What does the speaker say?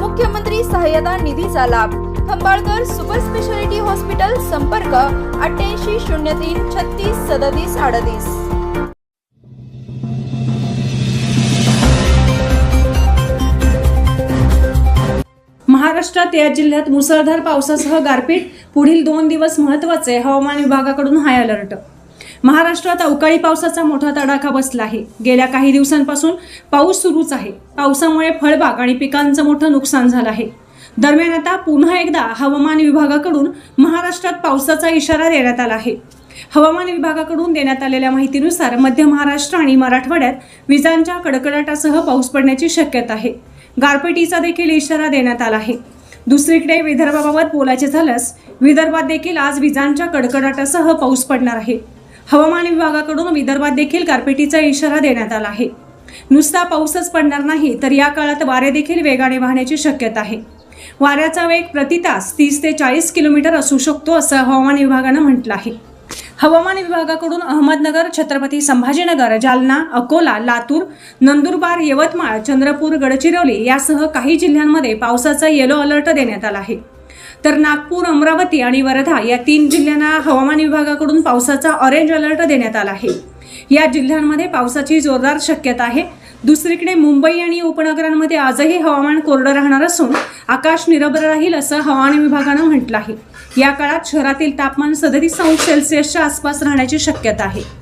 मुख्यमंत्री सहाय्यता निधीचा लाभ. खंबाळकर सुपर स्पेशालिटी हॉस्पिटल संपर्क अठ्ठ्याऐंशी शून्य तीन छत्तीस सदतीस अडतीस. महाराष्ट्रात या जिल्ह्यात मुसळधार पावसासह गारपीट. पुढील दोन दिवस महत्त्वाचे हवामान विभागाकडून हाय अलर्ट. महाराष्ट्रात अवकाळी पावसाचा मोठा तडाखा बसला आहे. गेल्या काही दिवसांपासून पाऊस सुरूच आहे. पावसामुळे फळबाग आणि पिकांचं मोठं नुकसान झालं आहे. दरम्यान आता पुन्हा एकदा हवामान विभागाकडून महाराष्ट्रात पावसाचा इशारा देण्यात आला आहे. हवामान विभागाकडून देण्यात आलेल्या माहितीनुसार मध्य महाराष्ट्र आणि मराठवाड्यात विजांच्या कडकडाटासह पाऊस पडण्याची शक्यता आहे. गारपिटीचा देखील इशारा देण्यात आला आहे. दुसरीकडे विदर्भाबाबत बोलायचे झाल्यास विदर्भात देखील आज विजांच्या कडकडाटासह पाऊस पडणार आहे. हवामान विभागाकडून विदर्भात देखील गारपिटीचा इशारा देण्यात आला आहे. नुसता पाऊसच पडणार नाही तर या काळात वारे देखील वेगाने वाहण्याची शक्यता आहे. वाऱ्याचा वेग प्रति तास तीस ते चाळीस किलोमीटर असू शकतो असं हवामान विभागानं म्हटलं आहे. हवामान विभागाकडून अहमदनगर छत्रपती संभाजीनगर जालना अकोला लातूर नंदुरबार यवतमाळ चंद्रपूर गडचिरोली यासह काही जिल्ह्यांमध्ये पावसाचा येलो अलर्ट देण्यात आला आहे. तर नागपूर अमरावती आणि वर्धा या तीन जिल्ह्यांना हवामान विभागाकडून पावसाचा ऑरेंज अलर्ट देण्यात आला आहे. या जिल्ह्यांमध्ये पावसाची जोरदार शक्यता आहे. दुसरीकडे मुंबई आणि उपनगरांमध्ये आजही हवामान कोरडं राहणार असून आकाश निरभ्र राहील असं हवामान विभागानं म्हटलं आहे. या काळात शहरातील तापमान सदतीस अंश सेल्सिअसच्या आसपास राहण्याची शक्यता आहे.